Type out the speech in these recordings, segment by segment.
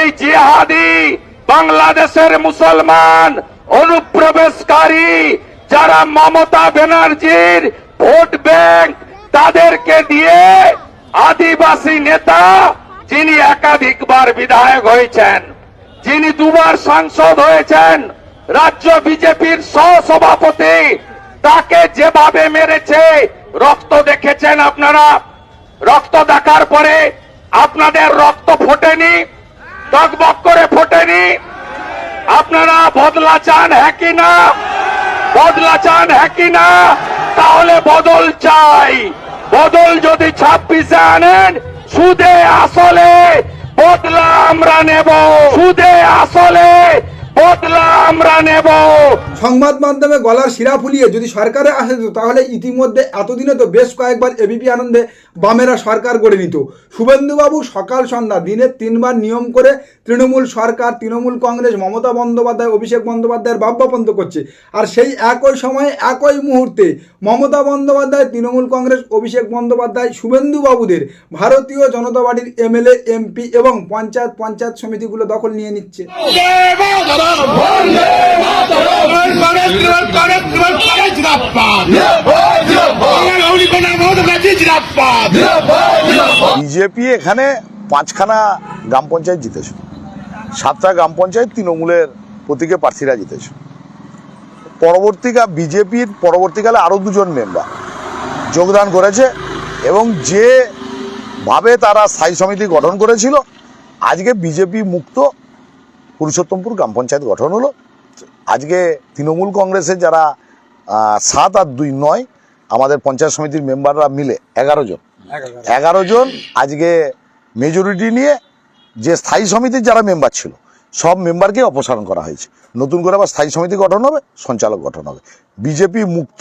এই জিহাদি বাংলাদেশের মুসলমান, অনুপ্রবেশকারী যারা মমতা ব্যানার্জির ভোট ব্যাংক তাদেরকে দিয়ে আদিবাসী নেতা যিনি একাধিকবার বিধায়ক হয়েছেন, যিনি দুবার সাংসদ হয়েছেন, রাজ্য বিজেপির সহসভাপতি, তাকে যেভাবে মেরেছে, রক্ত দেখেছেন আপনারা। রক্ত দেখার পরে আপনাদের রক্ত ফোটেনি টকবক করে ফোটেনি। আপনারা বদলা চান হ্যাঁ কি না? বদলা চান হ্যাঁ না? তাহলে বদল চাই। বদল যদি ছাব্বিশে আনেন, সুদে আসলে বদলা আমরা নেব। সুদে আসলে বদলা আমরা নেব। সংবাদ মাধ্যমে গলার শিরা ফুলিয়ে যদি সরকারে আসে তাহলে ইতিমধ্যে এতদিনে তো বেশ কয়েকবার এবিপি আনন্দে বামেরা সরকার গড়ে নিত। শুভেন্দুবাবু সকাল সন্ধ্যা দিনে তিনবার নিয়ম করে তৃণমূল সরকার, তৃণমূল কংগ্রেস, মমতা বন্দ্যোপাধ্যায়, অভিষেক বন্দ্যোপাধ্যায়ের ভাববাপন্ত করছে। আর সেই একই সময়ে, একই মুহূর্তে মমতা বন্দ্যোপাধ্যায়, তৃণমূল কংগ্রেস, অভিষেক বন্দ্যোপাধ্যায়, শুভেন্দুবাবুদের ভারতীয় জনতা পার্টির এমএলএ, এমপি এবং পঞ্চায়েত পঞ্চায়েত সমিতিগুলো দখল নিয়ে নিচ্ছে। বিজেপি এখানে পাঁচখানা গ্রাম পঞ্চায়েত জিতেছে। সাতটা গ্রাম পঞ্চায়েত তৃণমূলের প্রতীকে প্রার্থীরা জিতেছে। পরবর্তীকাল বিজেপির পরবর্তীকালে আরও দুজন মেম্বার যোগদান করেছে এবং যে ভাবে তারা স্থায়ী সমিতি গঠন করেছিল আজকে বিজেপি মুক্ত পুরুষোত্তমপুর গ্রাম পঞ্চায়েত গঠন হলো। আজকে তৃণমূল কংগ্রেসের যারা সাত আর দুই নয় আমাদের পঞ্চায়েত সমিতির মেম্বাররা মিলে এগারো জন। এগারো জন। আজকে মেজরিটি নিয়ে যে স্থায়ী সমিতির যারা মেম্বার ছিল সব মেম্বারকে অপসারণ করা হয়েছে। নতুন করে আবার স্থায়ী সমিতি গঠন হবে সঞ্চালক গঠন হবে। বিজেপি মুক্ত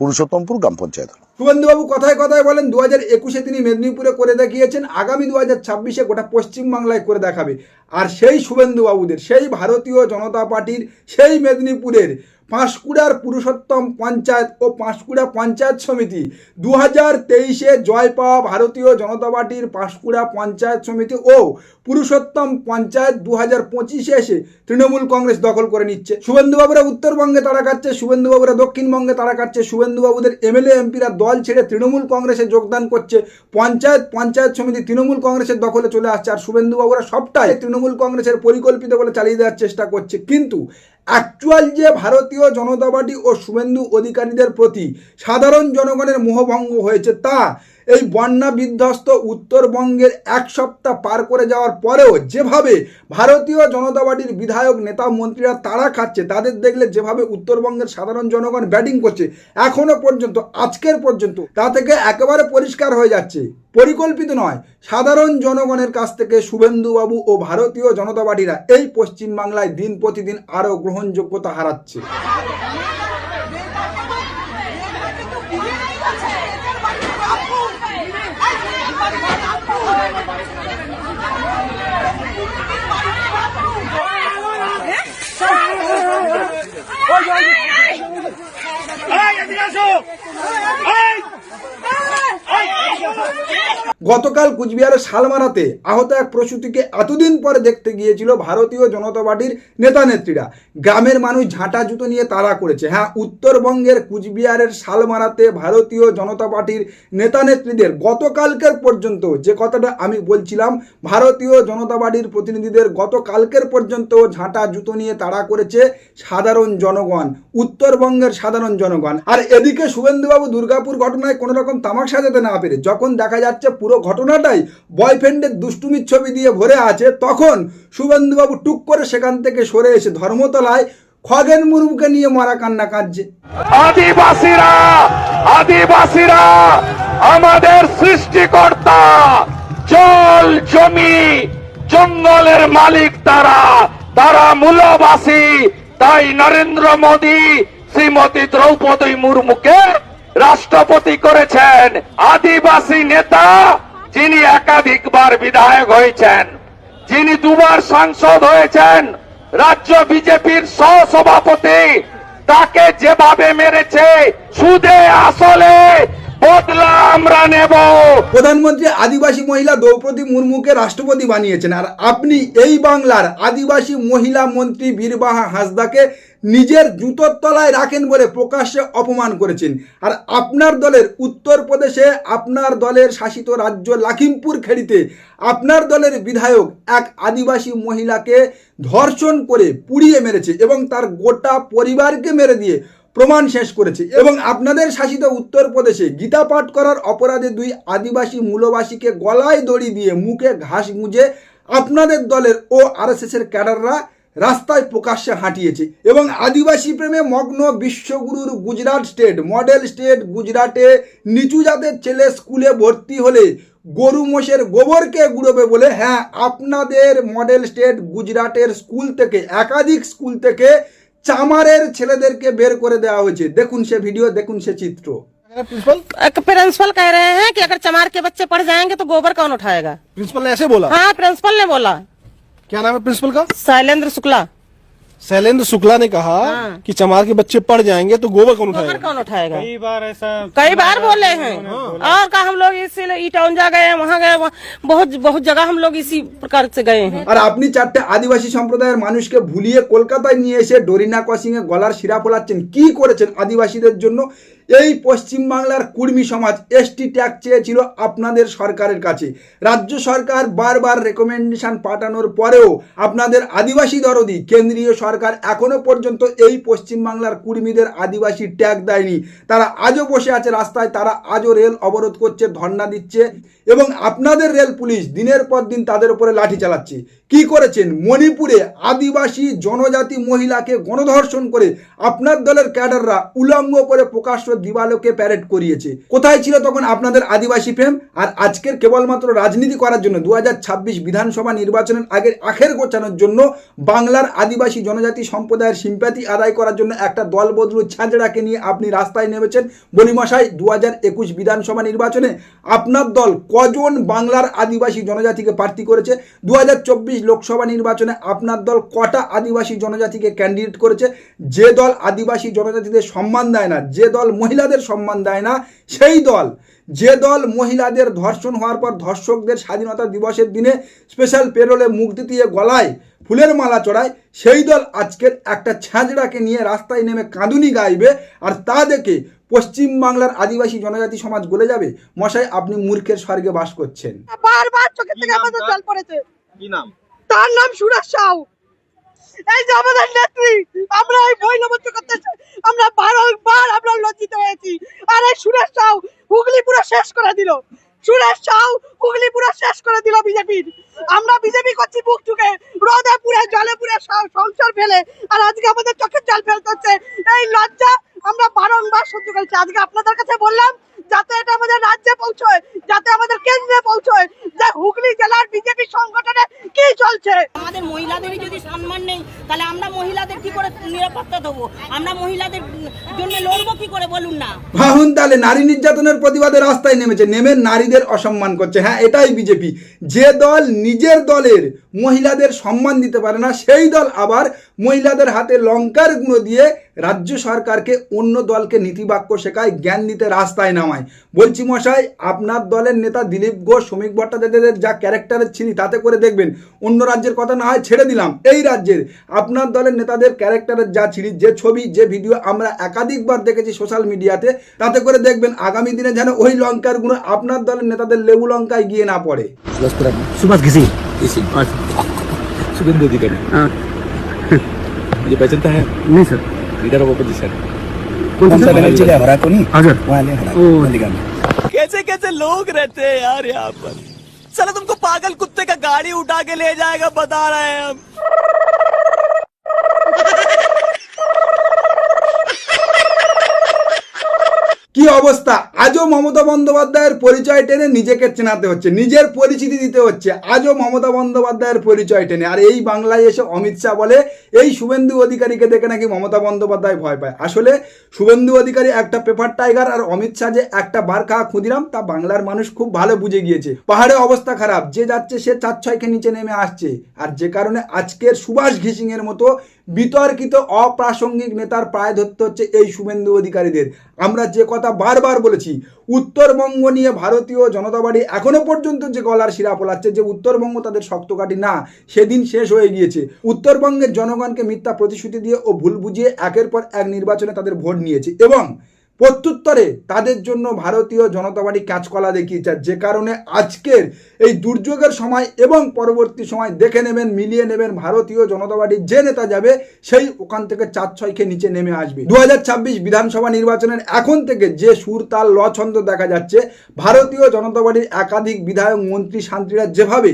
পুরুষোত্তমপুর গ্রাম পঞ্চায়েত হলো। শুভেন্দুবাবু কথায় কথায় বলেন দু হাজার একুশে তিনি মেদিনীপুরে করে দেখিয়েছেন আগামী দু হাজার ছাব্বিশে গোটা পশ্চিমবাংলায় করে দেখাবে। আর সেই শুভেন্দুবাবুদের সেই ভারতীয় জনতা পার্টির, সেই মেদিনীপুরের পাঁশকুড়ার পুরুষোত্তম পঞ্চায়েত ও পাঁশকুড়া পঞ্চায়েত সমিতি দু হাজার তেইশে জয় পাওয়া ভারতীয় জনতা পার্টির পাঁশকুড়া পঞ্চায়েত সমিতি ও পুরুষোত্তম পঞ্চায়েত দু হাজার পঁচিশে এসে তৃণমূল কংগ্রেস দখল করে নিচ্ছে। শুভেন্দুবাবুরা উত্তরবঙ্গে তারা কাটছে, শুভেন্দুবাবুরা দক্ষিণবঙ্গে তারা কাটছে, শুভেন্দুবাবুদের এমএলএ, এমপিরা দল ছেড়ে তৃণমূল কংগ্রেসে যোগদান করছে। পঞ্চায়েত পঞ্চায়েত সমিতি তৃণমূল কংগ্রেসের দখলে চলে আসছে, আর শুভেন্দুবাবুরা সবটাই তৃণমূল কংগ্রেসের পরিকল্পিত বলে চালিয়ে দেওয়ার চেষ্টা করছে। কিন্তু অ্যাকচুয়াল যে ভারতীয় জনতা পার্টি ও শুভেন্দু অধিকারীদের প্রতি সাধারণ জনগণের মোহভঙ্গ হয়েছে তা এই বন্যা বিধ্বস্ত উত্তরবঙ্গের এক সপ্তাহ পার করে যাওয়ার পরেও যেভাবে ভারতীয় জনতা পার্টির বিধায়ক, নেতা, মন্ত্রীরা তাড়া খাচ্ছে, তাদের দেখলে যেভাবে উত্তরবঙ্গের সাধারণ জনগণ ব্যাটিং করছে, এখনও পর্যন্ত, আজকের পর্যন্ত, তা থেকে একেবারে পরিষ্কার হয়ে যাচ্ছে। পরিকল্পিত নয়, সাধারণ জনগণের কাছ থেকে শুভেন্দুবাবু ও ভারতীয় জনতা পার্টিরা এই পশ্চিমবাংলায় দিন প্রতিদিন আরও গ্রহণযোগ্যতা হারাচ্ছে। গতকাল কুচবিহারের শালমারাতে আহত এক প্রসূতিকে এতদিন পরে দেখতে গিয়েছিল ভারতীয় জনতা পার্টির নেতা নেত্রীরা। গ্রামের মানুষ ঝাঁটা জুতো নিয়ে তাড়া করেছে। হ্যাঁ উত্তরবঙ্গের কুচবিহারের শালমারাতে ভারতীয় জনতা পার্টির নেতা নেত্রীদের গতকালকের পর্যন্ত যে কথাটা আমি বলছিলাম, ভারতীয় জনতা পার্টির প্রতিনিধিদের গতকালকের পর্যন্ত ঝাঁটা জুতো নিয়ে তাড়া করেছে সাধারণ জনগণ, উত্তরবঙ্গের সাধারণ জনগণ। আর এদিকে শুভেন্দুবাবু দুর্গাপুর ঘটনায় কোনো রকম তামাক সাজাতে না পেরে যখন দেখা যাচ্ছে পুরো ঘটনাটাই বয়ফ্রেন্ডের দুষ্টুমির ছবি দিয়ে ভরে আছে। তখন শুভেন্দুবাবু টুক করে সেখান থেকে সরে এসে ধর্মতলায় খগেন মুর্মুকে নিয়ে মারা কান্না কাঁদছে। আদিবাসীরা আদিবাসীরা, আমাদের সৃষ্টিকর্তা, জল, জমি, জঙ্গলের মালিক তারা তারা মূলবাসী। তাই নরেন্দ্র মোদী, শ্রীমতী দ্রৌপদী মুর্মুকে রাষ্ট্রপতি করেছেন আদিবাসী নেতা যিনি একাধিকবার বিধায়ক হয়েছেন, যিনি দুবার সাংসদ হয়েছেন, রাজ্য বিজেপির সহসভাপতি, তাকে যেভাবে মেরেছে, সুদে আসলে বদলা আমরা প্রধানমন্ত্রী আদিবাসী মহিলা দ্রৌপদী মুর্মুকে রাষ্ট্রপতি বানিয়েছেন, আর আপনি এই বাংলার আদিবাসী মহিলা মন্ত্রী বীরবাহা হাসদাকে নিজের জুতোর তলায় রাখেন বলে প্রকাশ্যে অপমান করেছেন। আর আপনার দলের উত্তরপ্রদেশে আপনার দলের শাসিত রাজ্য লাখিমপুর খেড়িতে আপনার দলের বিধায়ক এক আদিবাসী মহিলাকে ধর্ষণ করে পুড়িয়ে মেরেছে এবং তার গোটা পরিবারকে মেরে দিয়ে প্রমাণ শেষ করেছে। এবং আপনাদের শাসিত উত্তরপ্রদেশে গীতা পাঠ করার অপরাধে দুই আদিবাসী মূলবাসীকে গলায় দড়ি দিয়ে মুখে ঘাস গুঁজে আপনাদের দলের ও আরএসএসের ক্যাডাররা রাস্তায় প্রকাশ্যে হাঁটিয়েছে এবং আদিবাসী প্রেমে মগ্ন বিশ্বগুরুর গুজরাট স্টেট মডেল স্টেট গুজরাটে নিচু জাতের ছেলে স্কুলে ভর্তি হলে গরু মোষের গোবরকে গুড়বে বলে হ্যাঁ আপনাদের মডেল স্টেট গুজরাটের স্কুল থেকে একাধিক স্কুল থেকে চামারের ছেলেদেরকে বের করে দেওয়া হয়েছে দেখুন সে ভিডিও দেখুন সে চিত্র प्रिंसिपल प्रिंसिपल कह रहे हैं कि अगर चमार के बच्चे पढ़ जाएंगे तो गोबर कौन उठाएगा प्रिंसिपल ने ऐसे बोला हाँ प्रिंसिपल ने बोला क्या नाम है प्रिंसिपल का शैलेंद्र शुक्ला शैलेंद्र शुक्ला ने कहा हाँ। कि चमार के बच्चे पढ़ जाएंगे तो गोबर कौन गोबर उठाएगा कौन उठाएगा कई बार ऐसा कई बार बोले हैं और का हम लोग इसीलिए ईटौंजा गए वहाँ गए वहाँ- बहुत बहुत जगह हम लोग इसी प्रकार से गए हैं আর আপনি চারটে আদিবাসী সম্প্রদায়ের মানুষকে ভুলিয়ে কলকাতায় নিয়ে এসে ডরিনা ক্রসিং এ গলার শিরা ফোলাচ্ছেন কি করেছেন আদিবাসীদের জন্য এই পশ্চিমবাংলার কুর্মী সমাজ এসটি ট্যাগ চেয়েছিল আপনাদের সরকারের কাছে। রাজ্য সরকার বারবার রেকমেন্ডেশন পাঠানোর পরেও আপনাদের আদিবাসী দরদি, কেন্দ্রীয় সরকার এখনও পর্যন্ত এই পশ্চিমবাংলার কুর্মীদের আদিবাসী ট্যাগ দেয়নি। তারা আজও বসে আছে রাস্তায়, তারা আজও রেল অবরোধ করছে, ধর্ণা দিচ্ছে এবং আপনাদের রেল পুলিশ দিনের পর দিন তাদের উপরে লাঠি চালাচ্ছে। কি করেছেন? মণিপুরে আদিবাসী জনজাতি মহিলাকে গণধর্ষণ করে আপনার দলের ক্যাডাররা উলঙ্গ করে প্রকাশ্য দিবালোকে প্যারেড করিয়েছে। কোথায় ছিল তখন আপনাদের আদিবাসী প্রেম? আর আজকের কেবলমাত্র রাজনীতি করার জন্য দুহাজার ছাব্বিশ বিধানসভা নির্বাচনের আগের আখের গোছানোর জন্য বাংলার আদিবাসী জনজাতি সম্প্রদায়ের সিম্প্যাথি আদায় করার জন্য একটা দল বদলু ছাঁচড়াকে নিয়ে আপনি রাস্তায় নেমেছেন। বলিমশাই দু হাজার একুশ বিধানসভা নির্বাচনে আপনার দল কজন বাংলার আদিবাসী জনজাতিকে প্রার্থী করেছে? দু চব্বিশ লোকসভা নির্বাচনে আপনার দল কটা আদিবাসী জনজাতিকে ক্যান্ডিডেট করেছে? যে দল আদিবাসী জনজাতিদের সম্মান দেয় না যে দল মহিলাদের সম্মান দেয় না সেই দল। যে দল মহিলাদের ধর্ষণ হওয়ার পর ধর্ষকদের স্বাধীনতা দিবসের দিনে স্পেশাল পেরোলে মুক্তি দিয়ে গলায় ফুলের মালা চড়ায় সেই দল আজকের একটা ছাঁচড়াকে নিয়ে রাস্তায় নেমে কাঁদুনি গাইবে আর তা দেখে পশ্চিমবাংলার আদিবাসী জনজাতি সমাজ গলে যাবে? মশাই আপনি মূর্খের স্বর্গে বাস করছেন। বারবার চোখের থেকে আমাদের জল পড়েছে। কি নাম? তার নাম সুরেশ সাউ এই যে আমাদের নেত্রী, আমরা এই মহিলা মঞ্চ করতে। আমরা বারবার আমরা লজ্জিত হয়েছি। আর এই সুরেশ সাউ হুগলি পুরো শেষ করে দিল। সুরেশ সাউ হুগলি পুরো শেষ করে দিল বিজেপির। আমরা বিজেপি করছি বুক টুকে রোদে পুরে জলে পুরে সংসার ফেলে, আর আজকে আমাদের চোখের জল ফেলতে হচ্ছে। এই লজ্জা আমরা বারংবার সহ্য করেছি। আজকে আপনাদের কাছে বললাম যাতে এটা আমাদের রাজ্যে পৌঁছয় যাতে আমাদের কেন্দ্রে পৌঁছয় যে হুগলি জেলার বিজেপি সংগঠনে কি চলছে? আমাদের মহিলাদেরই যদি সম্মান নেই তাহলে আমরা মহিলাদের কি করে নিরাপত্তা দেবো? আমরা মহিলাদের জন্য লড়বো কি করে বলুন না? ভাবুন তাহলে নারী নির্যাতনের প্রতিবাদে রাস্তায় নেমেছে নেমে নারীদের অসম্মান করছে। হ্যাঁ এটাই বিজেপি। যে দল নিজের দলের মহিলাদের সম্মান দিতে পারে না সেই দল আবার মহিলাদের হাতে লঙ্কার গুঁড়ো দিয়ে রাজ্য সরকারকে অন্য দলকে নীতিবাক্য শেখায় জ্ঞান দিতে রাস্তায় নামায়। বলছি মশাই আপনার দলের নেতা দিলীপ ঘোষ শ্রমিক ভট্টাচার্যদের যা ক্যারেক্টারের ছিনি তাতে করে দেখবেন। অন্য রাজ্যের কথা না হয় ছেড়ে দিলাম। এই রাজ্যের আপনার দলের নেতাদের ক্যারেক্টারের যা ছিনি যে ছবি যে ভিডিও আমরা একাধিকবার দেখেছি সোশ্যাল মিডিয়াতে তাতে করে দেখবেন আগামী দিনে যেন ওই লঙ্কার গুঁড়ো আপনার দলের নেতাদের লেবু লঙ্কায় গিয়ে না পড়ে। সুভাষ ঘিসি। শুভেন্দু অধিকারী। হ্যাঁ। म्हणजे पहचानता है। नहीं सर। लीडर ऑफ़ अपोजिशन कौन सा बनर्जी ले हमारा तो नहीं हाँ सर। वहाँ ले हमारा कैसे कैसे लोग रहते हैं यार यहाँ पर? चलो तुमको पागल कुत्ते का गाड़ी उठा के ले जाएगा बता रहे हैं हम। की अवस्था? আজও মমতা বন্দ্যোপাধ্যায়ের পরিচয় টেনে নিজেকে চেনাতে হচ্ছে, নিজের পরিচিতি দিতে হচ্ছে। আজও মমতা বন্দ্যোপাধ্যায়ের পরিচয় টেনে, আর এই বাংলায় এসে অমিত শাহ বলে, এই শুভেন্দু অধিকারীকে দেখে নাকি মমতা বন্দ্যোপাধ্যায় ভয় পায়। আসলে শুভেন্দু অধিকারী একটা পেপার টাইগার, আর অমিত শাহ যে একটা বার খাওয়া ক্ষুদিরাম, তা বাংলার মানুষ খুব ভালো বুঝে গিয়েছে। পাহাড়ে অবস্থা খারাপ, যে যাচ্ছে সে চার ছয়কে নিচে নেমে আসছে। আর যে কারণে আজকের সুভাষ ঘিসিং এর মতো বিতর্কিত, অপ্রাসঙ্গিক নেতার প্রায় ধরতে হচ্ছে এই শুভেন্দু অধিকারীদের। আমরা যে কথা বারবার বলেছি বলছি উত্তরবঙ্গ নিয়ে ভারতীয় জনতা পার্টি এখনও পর্যন্ত যে গলার শিরা পোলাচ্ছে যে উত্তরবঙ্গ তাদের শক্তকাঠি না, সেদিন শেষ হয়ে গিয়েছে। উত্তরবঙ্গের জনগণকে মিথ্যা প্রতিশ্রুতি দিয়ে ও ভুল বুঝিয়ে একের পর এক নির্বাচনে তাদের ভোট নিয়েছে। এবং প্রত্যুত্তরে তাদের জন্য ভারতীয় জনতা পার্টি কাঁচকলা দেখিয়েছে। যে কারণে আজকের এই দুর্যোগের সময় এবং পরবর্তী সময় দেখে নেবেন, মিলিয়ে নেবেন ভারতীয় জনতা পার্টির যে নেতা যাবে, সেই ওখান থেকে চার ছয়কে নিচে নেমে আসবে। দু হাজার ছাব্বিশ বিধানসভা নির্বাচনের এখন থেকে যে সুর, তাল লছন্দ দেখা যাচ্ছে, ভারতীয় জনতা পার্টির একাধিক বিধায়ক, মন্ত্রী শান্তিরা যেভাবে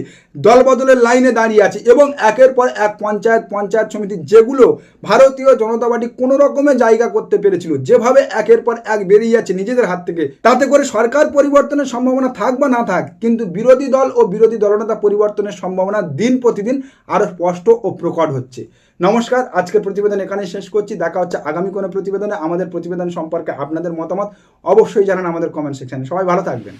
দলবদলের লাইনে দাঁড়িয়ে আছে এবং একের পর এক পঞ্চায়েত পঞ্চায়েত সমিতি যেগুলো ভারতীয় জনতা পার্টি কোনো রকমে জায়গা করতে পেরেছিল, যেভাবে একের পর এক বেরিয়ে যাচ্ছে নিজেদের হাত থেকে। তাতে করে সরকার পরিবর্তনের সম্ভাবনা থাক বা না থাক, কিন্তু বিরোধী দল ও বিরোধী দলনেতা পরিবর্তনের সম্ভাবনা দিন প্রতিদিন আরও স্পষ্ট ও প্রকট হচ্ছে। নমস্কার, আজকের প্রতিবেদন এখানে শেষ করছি। দেখা হচ্ছে আগামী কোনো প্রতিবেদনে। আমাদের প্রতিবেদন সম্পর্কে আপনাদের মতামত অবশ্যই জানান আমাদের কমেন্ট সেকশানে সবাই ভালো থাকবেন।